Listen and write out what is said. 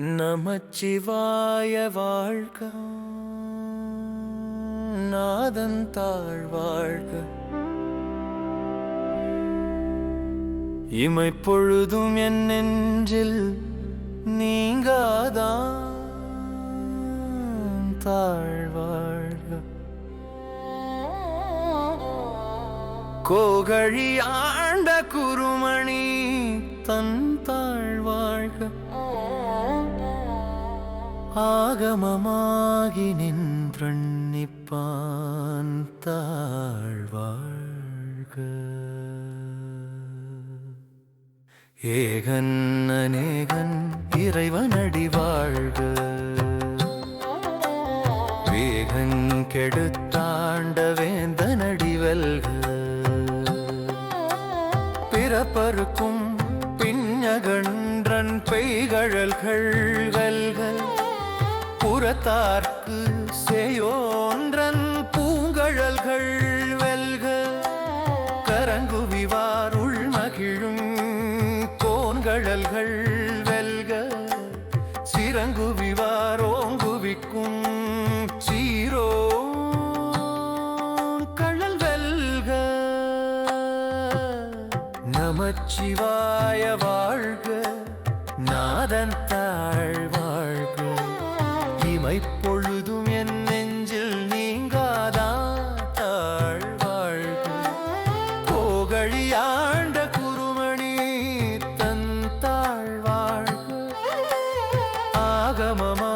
நமச்சிவாய வாழ்க. நாதன் தாழ்வாழ்க. இமை பொழுதும் என் நெஞ்சில் நீங்காதான் தாழ்வாழ்க. கோகழி ஆண்ட குருமணி தன் ஆகமமாகி நின்றன்னிப்பான் தாழ்வாழ்க. ஏகன் அநேகன் இறைவனடி வாழ்க. வேகன் கெடுத்தாண்ட வேந்தனடி வெல்க. பிறப்பருக்கும் பின்னகன்றன் பெய்கழல்கள் புறத்தார்க்கு சேயோன்றன் பூங்கழல்கள் வெல்க கரங்குவிவார் உள்மகிழும் கோன்கழல்கள் வெல்க. சிறங்குவிவார் ஓங்குவிக்கும் சீரோ கழல் வெல்க. நமச்சிவாய வாழ்க நாதன் தாழ் இமை என் நெஞ்சில் நீங்காதா தாழ் வாழ்க போகழியாண்ட குருமணி தன் தாழ்வாழ்வு ஆகமமா